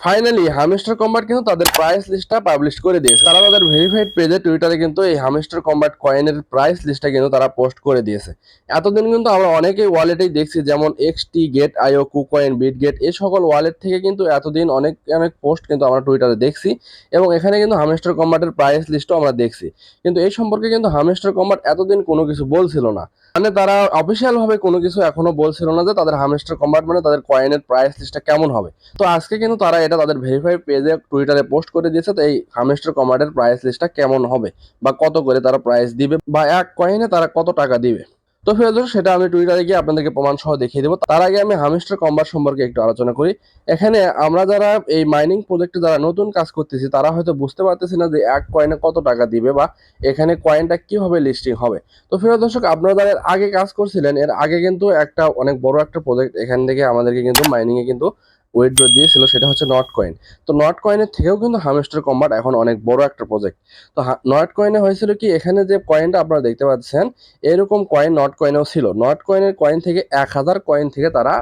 Finally hamster combat কিন্তু তাদের price লিস্টটা পাবলিশ করে দিয়েছে। তারা তাদের ভেরিফাইড পেজে টুইটারে কিন্তু এই হামিস্টার কম্বাট কয়েনের প্রাইস লিস্টটা কিন্তু তারা পোস্ট করে দিয়েছে। এতদিন কিন্তু আমরা অনেকেই ওয়ালেটেই দেখছি, যেমন X T Gate io KuCoin Bitget এই সকল ওয়ালেট থেকে কিন্তু এতদিন অনেক অনেক পোস্ট কিন্তু আমরা টুইটারে দেখছি এবং এখানে কিন্তু হামিস্টার কম্বাটের প্রাইস লিস্টও আমরা দেখছি। কিন্তু এই সম্পর্কে কিন্তু হামিস্টার কম্বাট এতদিন কোনো কিছু বলছিল না। মানে তারা অফিসিয়াল ভাবে কোনো কিছু এখনও বলছিল না যে তাদের হামিস্টার কম্বাট মানে তাদের কয়েনের প্রাইস লিস্টটা কেমন হবে। তো আজকে কিন্তু তারা এটা তাদের ভেরিফাইড পেজে টুইটারে পোস্ট করে দিয়েছে, তো এই হামিস্টার কম্বাটের প্রাইস লিস্টটা কেমন হবে? বা কত করে তারা প্রাইস দিবে? বা এক কয়েনে তারা কত টাকা দিবে? তো ফিরোজ সেটা আমি টুইটারে গিয়ে আপনাদেরকে প্রমাণ সহ দেখিয়ে দেবো। তার আগে আমি হামিস্টার কম্বার সম্পর্কে একটু আলোচনা করি। এখানে আমরা যারা এই মাইনিং প্রজেক্টে যারা নতুন কাজ করতেছি, তারা হয়তো বুঝতে পারতেছি না যে এক কয়েনে কত টাকা দিবে বা এখানে কয়েনটা কীভাবে লিস্টিং হবে। তো ফেরত দর্শক আপনারা যারা আগে কাজ করছিলেন, এর আগে কিন্তু একটা অনেক বড় একটা প্রজেক্ট এখান থেকে আমাদেরকে কিন্তু মাইনিং এ কিন্তু উইথড্র দিয়েছিল সেটা হচ্ছে নট কয়েন তো নট কয়েনের থেকেও কিন্তু হামেস্টার কম্বাট এখন অনেক বড় একটা প্রজেক্ট তো নট কয়েনে হয়েছিল কি, এখানে যে কয়েনটা আপনারা দেখতে পাচ্ছেন, এরকম কয়েন নট কয়েনেও ছিল। নট কয়েনের কয়েন থেকে এক হাজার কয়েন থেকে তারা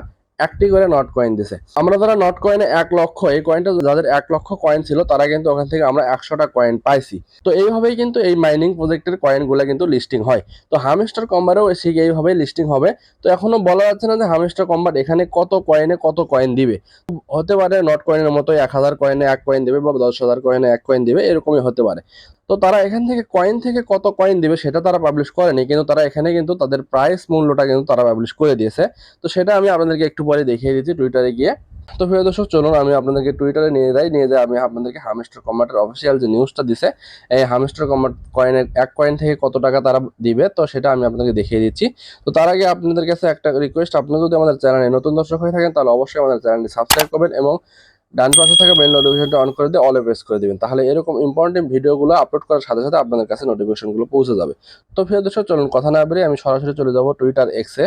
একটি করে নট কয়েন দিছে। আমরা যারা নট কয়েনে এক লক্ষ, এই কয়েনটা যাদের এক লক্ষ কয়েন ছিল, তারা কিন্তু ওখান থেকে আমরা একশোটা কয়েন পাইছি। তো এইভাবেই কিন্তু এই মাইনিং প্রজেক্টের কয়েনগুলো কিন্তু লিস্টিং হয়। তো হামেস্টার কম্বারেও ঠিক এইভাবেই লিস্টিং হবে। তো এখনও বলা যাচ্ছে না যে হামেস্টার কম্বার এখানে কত কয়েনে কত কয়েন দিবে। হতে পারে নট কয়েনের মতো এক হাজার কয়েনে এক কয়েন দিবে বা দশ হাজার কয়েনে এক কয়েন দিবে, এরকমই হতে পারে। তো তারা এখান থেকে কয়েন থেকে কত কয়েন দিবে সেটা তারা পাবলিশ করেনি, কিন্তু তারা এখানে কিন্তু তাদের প্রাইস মূল্যটা কিন্তু তারা পাবলিশ করে দিয়েছে। তো সেটা আমি আপনাদেরকে একটু পরে দেখিয়ে দিচ্ছি টুইটারে গিয়ে। তো প্রিয় দর্শক, চলুন আমি আপনাদেরকে টুইটারে নিয়ে যাই নিয়ে যাই আমি আপনাদেরকে হামিস্টার কম্বাটের অফিসিয়াল যে নিউজটা দিছে, এই হামিস্টার কমার্ট কয়েনের এক কয়েন থেকে কত টাকা তারা দিবে, তো সেটা আমি আপনাদেরকে দেখিয়ে দিচ্ছি। তো তার আগে আপনাদের কাছে একটা রিকোয়েস্ট আপনি যদি আমাদের চ্যানেলে নতুন দর্শক হয়ে থাকেন, তাহলে অবশ্যই আমাদের চ্যানেলটি সাবস্ক্রাইব করবেন এবং ডান পাশে থাকা বেল নোটিফিকেশনটা অন করে দিয়ে অলে প্রেস করে দিবেন। তাহলে এরকম ইম্পর্টেন্ট ভিডিওগুলো আপলোড করার সাথে সাথে আপনাদের কাছে নোটিফিকেশনগুলো পৌঁছে যাবে। তো প্রিয় দর্শক, চলুন কথা না বেরিয়ে আমি সরাসরি চলে যাব টুইটার এক্সে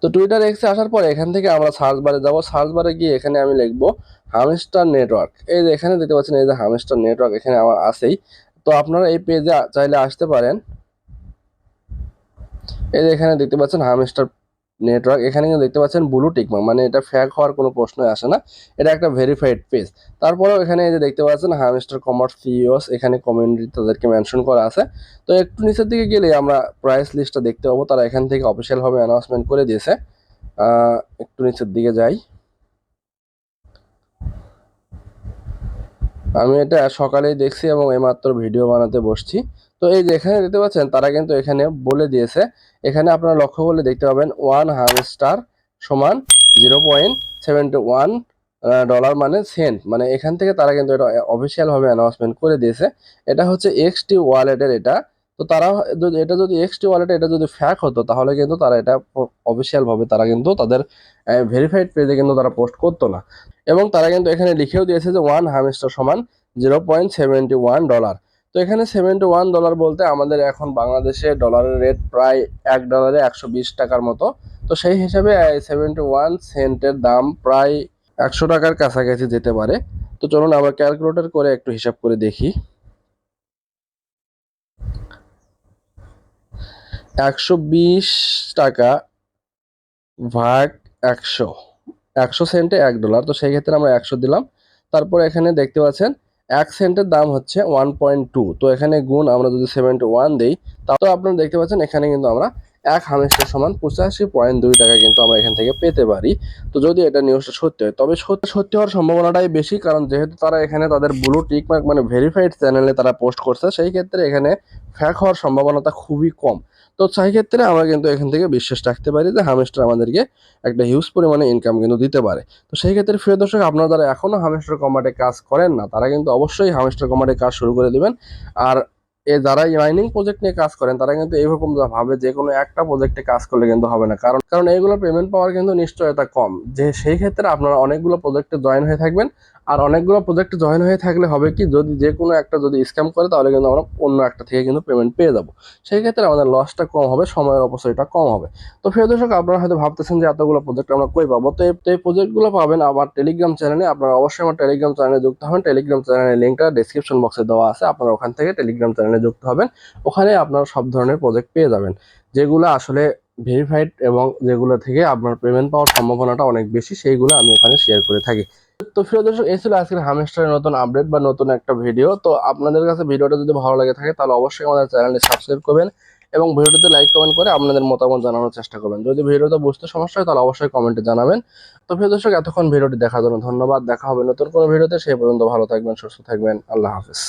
তো টুইটার এক্সে আসার পর এখান থেকে আমরা সার্চ বারে যাব। সার্চ বারে গিয়ে এখানে আমি লিখব হামস্টার নেটওয়ার্ক এই যে এখানে দেখতে পাচ্ছেন, এই যে হামস্টার নেটওয়ার্ক এখানে আমার আছেই। তো আপনারা এই পেজে চাইলে আসতে পারেন। এই যে এখানে দেখতে পাচ্ছেন হামস্টার নেটওয়ার্ক, এখানে কিন্তু দেখতে পাচ্ছেন ব্লু টিকমার্ক মানে এটা ফ্যাক হওয়ার কোনো প্রশ্নই আসে না। এটা একটা ভেরিফাইড পেজ তারপরেও এখানে এই যে দেখতে পাচ্ছেন হামস্টার কমার্স সিইওস এখানে কমিউনিটি তাদেরকে মেনশন করা আছে। তো একটু নিচের দিকে গেলে আমরা প্রাইস লিস্টটা দেখতে পাবো। তারা এখান থেকে অফিসিয়ালভাবে অ্যানাউন্সমেন্ট করে দিয়েছে। একটু নিচের দিকে যাই। আমি এটা সকালেই দেখছি এবং এইমাত্র ভিডিও বানাতে বসছি। তো এই যে এখানে দেখতে পাচ্ছেন, তারা কিন্তু এখানে বলে দিয়েছে। এখানে আপনারা লক্ষ্য করলে দেখতে পাবেন ওয়ান হামস্টার সমান জিরো পয়েন্ট ওয়ান ডলার মানে সেন্ট মানে এখান থেকে তারা কিন্তু এটা অফিসিয়াল ভাবে অ্যানাউন্সমেন্ট করে দিয়েছে। এটা হচ্ছে এক্সটি ওয়ালেটের এটা। তো তারা যদি, এটা যদি এক্সটি ওয়ালেটে এটা যদি ফ্যাক হতো, তাহলে কিন্তু তারা এটা অফিসিয়াল ভাবে তারা কিন্তু তাদের ভেরিফাইড পেজে কিন্তু তারা পোস্ট করতো না। এবং তারা কিন্তু এখানে লিখেও দিয়েছে যে ওয়ান হামস্টার সমান zero point seventy one dollar তো এখানে সেভেন্টি ওয়ান ডলার বলতে আমাদের এখন বাংলাদেশে ডলারের রেট প্রায় এক ডলারে একশো বিশ টাকার মতো। তো সেই হিসাবে সেভেন্টি ওয়ান সেন্টের দাম প্রায় একশো টাকার কাছাকাছি যেতে পারে। তো চলুন আমরা ক্যালকুলেটর করে একটু হিসাব করে দেখি। একশো বিশ টাকা ভাগ একশো। একশো সেন্টে এক ডলার তো সেই ক্ষেত্রে আমরা একশো দিলাম। তারপর এখানে দেখতে পাচ্ছেন এক সেন্টের দাম হচ্ছে ওয়ান পয়েন্ট টু তো এখানে গুণ আমরা যদি সেভেন্টি ওয়ান দিই তাও আপনারা দেখতে পাচ্ছেন, এখানে কিন্তু আমরা এক হামেস্টার সমান পঁচাশি পয়েন্ট দুই টাকা কিন্তু আমরা এখান থেকে পেতে পারি। তো যদি এটা নিউজটা সত্যি হয়, তবে সত্যি সত্যি হওয়ার সম্ভাবনাটাই বেশি, কারণ যেহেতু তারা এখানে তাদের ব্লু টিকমার্ক মানে ভেরিফাইড চ্যানেলে তারা পোস্ট করছে, সেই ক্ষেত্রে এখানে ফ্যাক হওয়ার সম্ভাবনাটা খুবই কম। তো সেই ক্ষেত্রে আমরা কিন্তু এখান থেকে বিশ্বাস রাখতে পারি যে হামেস্টার আমাদেরকে একটা হিউজ পরিমাণে ইনকাম কিন্তু দিতে পারে। তো সেই ক্ষেত্রে প্রিয় দর্শক, আপনারা যারা এখনও হামেস্টার কম্বাটে কাজ করেন না, তারা কিন্তু অবশ্যই হামেস্টার কম্বাটে কাজ শুরু করে দেবেন। আর এ যারা মাইনিং প্রজেক্ট নিয়ে কাজ করেন, তারা কিন্তু এইরকম ভাবে যে কোনো একটা প্রজেক্টে কাজ করলে কিন্তু হবে না। কারণ কারণ এইগুলো পেমেন্ট পাওয়ার কিন্তু নিশ্চয়তা কম। যে সেই ক্ষেত্রে আপনারা অনেকগুলো প্রজেক্টে জয়েন হয়ে থাকবেন। আর অনেকগুলো প্রজেক্টে জয়েন হয়ে থাকলে হবে কি, যদি যে কোনো একটা যদি স্ক্যাম করে, তাহলে কিন্তু আমরা অন্য একটা থেকে কিন্তু পেমেন্ট পেয়ে যাব। সেই ক্ষেত্রে আমাদের লসটা কম হবে, সময়ের অপচয়টা কম হবে। তো প্রিয় দর্শক, আপনারা হয়তো ভাবতেছেন যে এতগুলো প্রজেক্ট আমরা কই পাবো? তো এই- তো এই প্রজেক্টগুলো পাবেন আমার টেলিগ্রাম চ্যানেলে আপনারা অবশ্যই আমার টেলিগ্রাম চ্যানেলে যুক্ত হবেন। টেলিগ্রাম চ্যানেলের লিঙ্কটা ডিসক্রিপশন বক্সে দেওয়া আছে। আপনারা ওখান থেকে টেলিগ্রাম চ্যানেলে যুক্ত হবেন। ওখানে আপনারা সব ধরনের প্রজেক্ট পেয়ে যাবেন। যেগুলো আসলে ভেরিফাইড এবং যেগুলো থেকে আপনার পেমেন্ট পাওয়ার সম্ভাবনাটা অনেক বেশি, সেইগুলো আমি ওখানে শেয়ার করে থাকি। তো প্রিয় দর্শক, এই ছিল আজকের হামেস্টারের নতুন আপডেট বা নতুন একটা ভিডিও তো আপনাদের কাছে ভিডিওটা যদি ভালো লাগে থাকে, তাহলে অবশ্যই আমাদের চ্যানেলটি সাবস্ক্রাইব করবেন এবং ভিডিওটিতে লাইক কমেন্ট করে আপনাদের মতামত জানানোর চেষ্টা করবেন। যদি ভিডিওটা বুঝতে সমস্যা হয়, তাহলে অবশ্যই কমেন্টে জানাবেন। তো প্রিয় দর্শক, এতক্ষণ ভিডিওটি দেখার জন্য ধন্যবাদ। দেখা হবে নতুন কোনো ভিডিওতে সেই পর্যন্ত ভালো থাকবেন, সুস্থ থাকবেন। আল্লাহ হাফিজ।